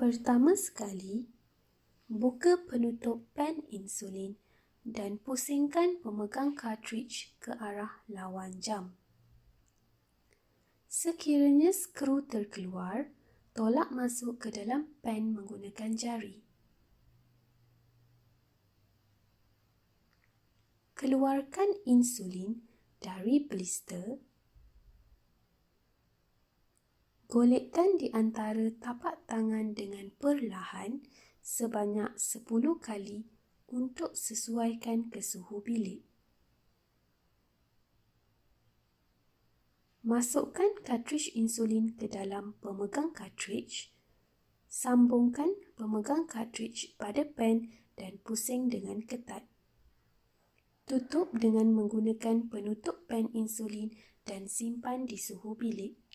Pertama sekali, buka penutup pen insulin dan pusingkan pemegang kartridge ke arah lawan jam. Sekiranya skru terkeluar, tolak masuk ke dalam pen menggunakan jari. Keluarkan insulin dari blister. Golekkan di antara tapak tangan dengan perlahan sebanyak 10 kali untuk sesuaikan ke suhu bilik. Masukkan kartridge insulin ke dalam pemegang kartridge. Sambungkan pemegang kartridge pada pen dan pusing dengan ketat. Tutup dengan menggunakan penutup pen insulin dan simpan di suhu bilik.